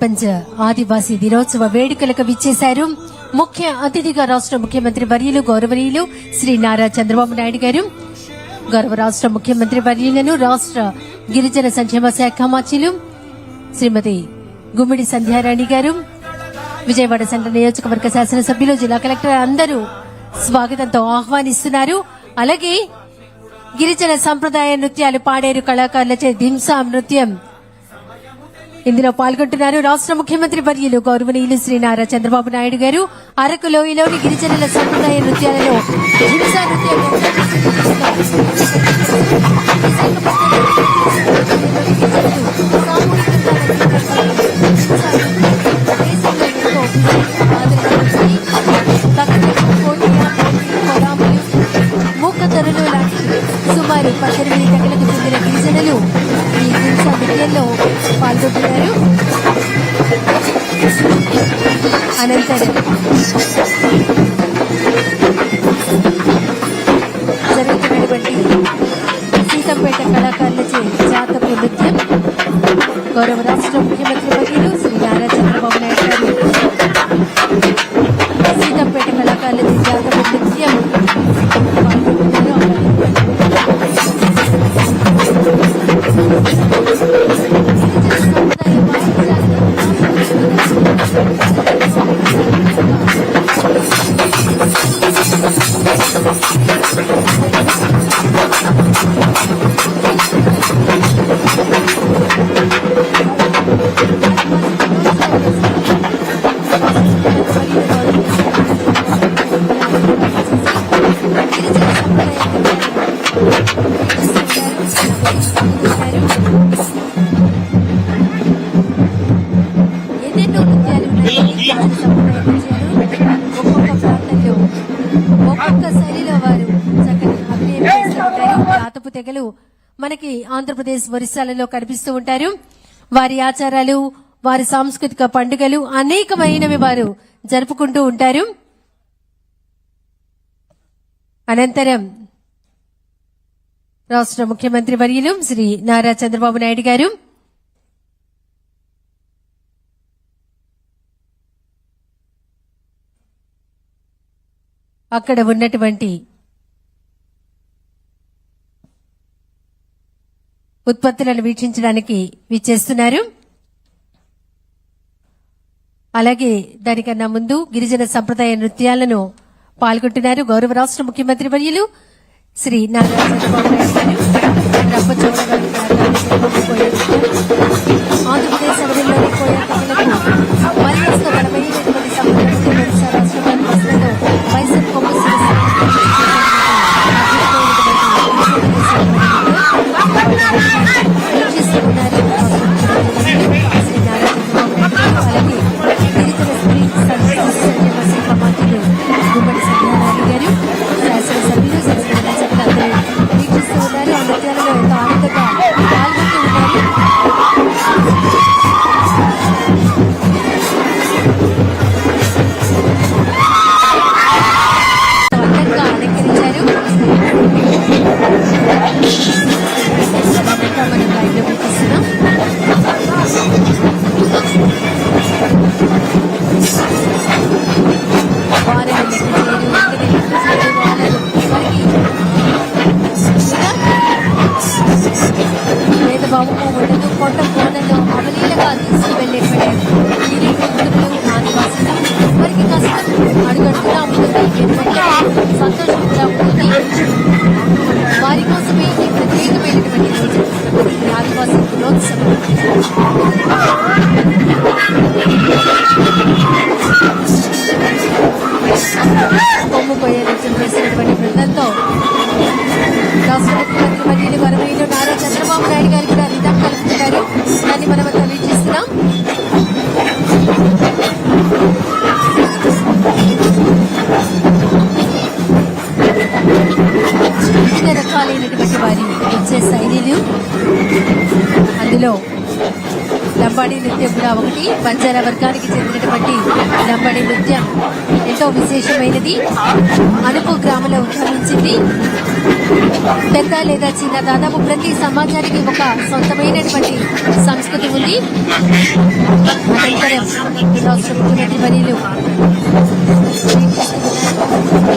ప్రపంచ ఆదివాసీ దినోత్సవ వేడుకలకు విచ్చేశారు. ముఖ్య అతిథిగా రాష్ట్ర ముఖ్యమంత్రి వర్యులు గౌరవనీయులు శ్రీ నారా చంద్రబాబు నాయుడు గారు. గౌరవ రాష్ట్ర ముఖ్యమంత్రి వర్యులను రాష్ట్ర గిరిజన సంక్షేమ శాఖ మంత్రులు శ్రీమతి గుమ్మిడి సంధ్యారాణి గారు విజయవాడ సెంట్రల్ నియోజకవర్గ శాసనసభ్యులు జిల్లా కలెక్టర్ అందరూ స్వాగతంతో ఆహ్వానిస్తున్నారు. అలాగే గిరిజన సంప్రదాయ నృత్యాలు పాడేరు కళాకారులచే దింసా నృత్యం ఇందులో పాల్గొంటున్నారు రాష్ట్ర ముఖ్యమంత్రి వర్యులు గౌరవనీయులు శ్రీ నారా చంద్రబాబు నాయుడు గారు అరకు లోయలోని గిరిజనుల సంప్రదాయ నృత్యాలలో హింసా నృత్యం క్రియల్లో పాల్గొంటున్నారు. అనంతరం జరుగుతున్నటువంటి సీతంపేట కళాకారులచే జాతపు నృత్యం గౌరవ రాష్ట్ర ముఖ్యమంత్రి వర్యులు శ్రీ నారా చంద్రబాబు నాయుడు గారు. సీతంపేట కళాకారులచే జాతపు నృత్యం పాల్గొంటున్నారు. జాతపు తెగలు మనకి ఆంధ్రప్రదేశ్ ఒరిస్సాలలో కనిపిస్తూ ఉంటారు. వారి ఆచారాలు వారి సాంస్కృతిక పండుగలు అనేకమైనవి వారు జరుపుకుంటూ ఉంటారు. అనంతరం రాష్ట్ర ముఖ్యమంత్రి వర్యులు శ్రీ నారా చంద్రబాబు నాయుడు గారు అక్కడ ఉన్నటువంటి ఉత్పత్తులను వీక్షించడానికి విచ్చేస్తున్నారు. అలాగే దానికన్నా ముందు గిరిజన సంప్రదాయ నృత్యాలను పాల్గొంటున్నారు గౌరవ రాష్ట్ర ముఖ్యమంత్రి వర్యులు శ్రీ నారా చంద్రబాబు నాయుడు ఆంధ్రప్రదేశ్ అవధిలోని కోయా 하면 కొమ్ము పోయే నృత్యం చేసినటువంటి బృందంతో రాష్ట్ర ముఖ్యమంత్రి వర్యులు గౌరవనీయులు నారా చంద్రబాబు నాయుడు గారు కూడా నిధం కలుపుతున్నారు. దాన్ని మనం అంతా వీక్షిస్తున్నాం. వివిధ రకాలైనటువంటి వారి నృత్య శైలిలు అందులో లంబాడీ నృత్యం కూడా ఒకటి. బంజారా వర్గానికి చెందినటువంటి లంబాడీ నృత్యం ఎంతో విశేషమైనది. అనుపు గ్రామంలో ఉద్భవించింది. పెద్ద లేదా చిన్న దాదాపు ప్రతి సమాజానికి ఒక సొంతమైనటువంటి సంస్కృతి ఉంది. అనంతరం రాష్ట్ర ముఖ్యమంత్రి వర్యులు